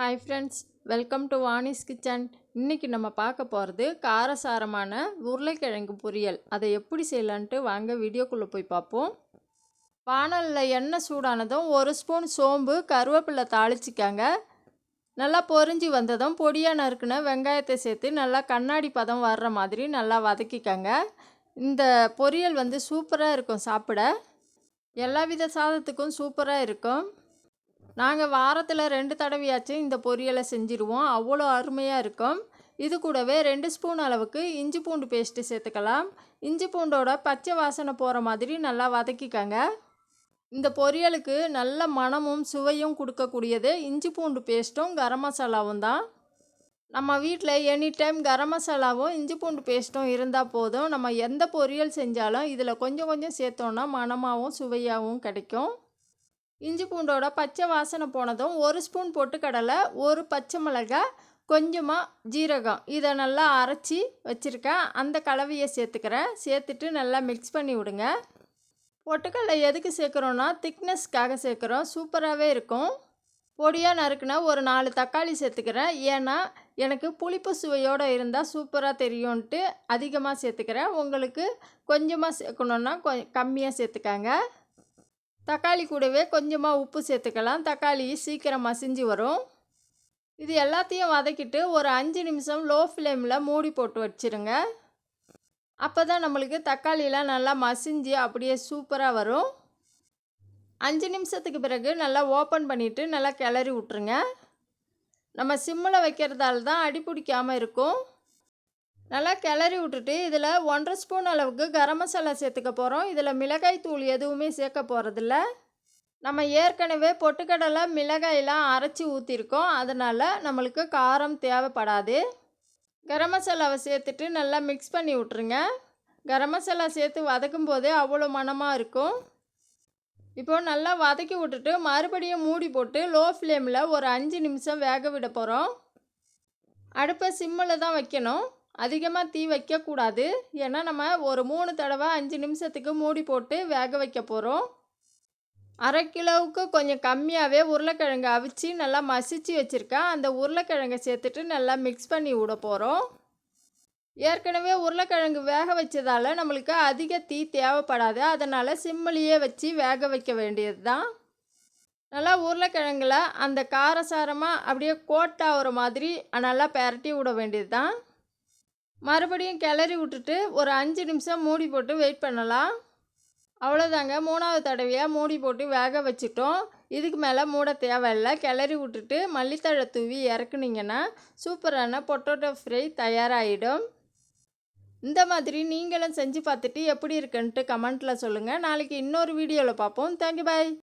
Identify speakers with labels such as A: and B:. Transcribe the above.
A: Hi friends welcome to Vani's kitchen இன்றைக்கி நம்ம பார்க்க போகிறது காரசாரமான உருளைக்கிழங்கு பொரியல். அதை எப்படி செய்யலான்ட்டு வாங்க வீடியோக்குள்ளே போய் பார்ப்போம். பானலில் எண்ணெய் சூடானதும் ஒரு ஸ்பூன் சோம்பு கருவேப்பிலை தாளிச்சிக்காங்க. நல்லா பொறிஞ்சி வந்ததும் பொடியாக நறுக்குன வெங்காயத்தை சேர்த்து நல்லா கண்ணாடி பதம் வர்ற மாதிரி நல்லா வதக்கிக்கங்க. இந்த பொரியல் வந்து சூப்பராக இருக்கும் சாப்பிட. எல்லா வித சாதத்துக்கும் சூப்பராக இருக்கும். நாங்கள் வாரத்தில் ரெண்டு தடவையாச்சும் இந்த பொரியலை செஞ்சுருவோம். அவ்வளோ அருமையாக இருக்கும். இது கூடவே ரெண்டு ஸ்பூன் அளவுக்கு இஞ்சி பூண்டு பேஸ்ட்டு சேர்த்துக்கலாம். இஞ்சி பூண்டோட பச்சை வாசனை போகிற மாதிரி நல்லா வதக்கிக்கங்க. இந்த பொரியலுக்கு நல்ல மனமும் சுவையும் கொடுக்கக்கூடியது இஞ்சி பூண்டு பேஸ்ட்டும் கரம் மசாலாவும் தான். நம்ம வீட்டில் எனி டைம் கரம் மசாலாவும் இஞ்சி பூண்டு பேஸ்ட்டும் இருந்தால் போதும். நம்ம எந்த பொரியல் செஞ்சாலும் இதில் கொஞ்சம் கொஞ்சம் சேர்த்தோன்னா மனமாகவும் சுவையாகவும் கிடைக்கும். இஞ்சி பூண்டோட பச்சை வாசனை போனதும் ஒரு ஸ்பூன் பொட்டுக்கடலை ஒரு பச்சை மிளகாய் கொஞ்சமாக ஜீரகம். இதை நல்லா அரைச்சி வச்சுருக்கேன். அந்த கலவையை சேர்த்துக்கிறேன். சேர்த்துட்டு நல்லா மிக்ஸ் பண்ணி விடுங்க. பொட்டுக்கடலை எதுக்கு சேர்க்குறோன்னா திக்னஸ்க்காக சேர்க்குறோம். சூப்பராகவே இருக்கும். பொடியாக நறுக்குனா ஒரு நாலு தக்காளி சேர்த்துக்கிறேன். ஏன்னா எனக்கு புளிப்பு சுவையோடு இருந்தால் சூப்பராக தெரியும்ன்ட்டு அதிகமாக சேர்த்துக்கிறேன். உங்களுக்கு கொஞ்சமாக சேர்க்கணுன்னா கொ கம்மியாக சேர்த்துக்காங்க. தக்காளி கூடவே கொஞ்சமாக உப்பு சேர்த்துக்கலாம். தக்காளி சீக்கிரம் மசிஞ்சு வரும். இது எல்லாத்தையும் வதக்கிட்டு ஒரு அஞ்சு நிமிஷம் லோ ஃப்ளேமில் மூடி போட்டு வச்சுருங்க. அப்போ தான் நம்மளுக்கு தக்காளியெலாம் நல்லா மசிஞ்சு அப்படியே சூப்பராக வரும். அஞ்சு நிமிஷத்துக்கு பிறகு நல்லா ஓப்பன் பண்ணிவிட்டு நல்லா கிளறி விட்ருங்க நம்ம சிம்மில் வைக்கிறதால தான் அடி பிடிக்காமல் இருக்கும். நல்லா கிளறி விட்டுட்டு இதில் ஒன்றரை ஸ்பூன் அளவுக்கு கரம் மசாலா சேர்த்துக்க போகிறோம். இதில் மிளகாய் தூள் எதுவுமே சேர்க்க போகிறதில்ல. நம்ம ஏற்கனவே பொட்டுக்கடலை மிளகாயெல்லாம் அரைச்சி ஊற்றிருக்கோம் அதனால் நம்மளுக்கு காரம் தேவைப்படாது. கரம் மசாலாவை சேர்த்துட்டு நல்லா மிக்ஸ் பண்ணி விட்ருங்க கரம் மசாலா சேர்த்து வதக்கும் போதே அவ்வளோ மனமாக இருக்கும். இப்போது நல்லா வதக்கி விட்டுட்டு மறுபடியும் மூடி போட்டு லோ ஃப்ளேமில் ஒரு அஞ்சு நிமிஷம் வேக விட போகிறோம். அடுப்பை சிம்மில் தான் வைக்கணும். அதிகமாக தீ வைக்கக்கூடாது ஏன்னா நம்ம ஒரு மூணு தடவை அஞ்சு நிமிஷத்துக்கு மூடி போட்டு வேக வைக்க போகிறோம் அரை கிலோவுக்கு கொஞ்சம் கம்மியாகவே உருளைக்கிழங்கு அவிச்சு நல்லா மசிச்சு வச்சுருக்கேன். அந்த உருளைக்கிழங்கை சேர்த்துட்டு நல்லா மிக்ஸ் பண்ணி விட போகிறோம் ஏற்கனவே உருளைக்கிழங்கு வேக வச்சதால் நம்மளுக்கு அதிக தீ தேவைப்படாது. அதனால் சிம்மிலேயே வச்சு வேக வைக்க வேண்டியது தான் நல்லா உருளைக்கிழங்குல அந்த காரசாரமாக அப்படியே கோட்டாகிற மாதிரி நல்லா பெரட்டி விட வேண்டியது தான் மறுபடியும் கிளறி விட்டுட்டு ஒரு அஞ்சு நிமிஷம் மூடி போட்டு வெயிட் பண்ணலாம். அவ்வளோதாங்க மூணாவது தடவையாக மூடி போட்டு வேக வச்சுட்டோம். இதுக்கு மேலே மூட தேவையில்லை. கிளறி விட்டுட்டு மல்லித்தழை தூவி இறக்குனீங்கன்னா சூப்பரான பொட்டோட்டோ ஃப்ரை தயாராகிடும் இந்த மாதிரி நீங்களும் செஞ்சு பார்த்துட்டு எப்படி இருக்குன்ட்டு கமெண்ட்டில் சொல்லுங்கள் நாளைக்கு இன்னொரு வீடியோவில் பார்ப்போம். Thank you bye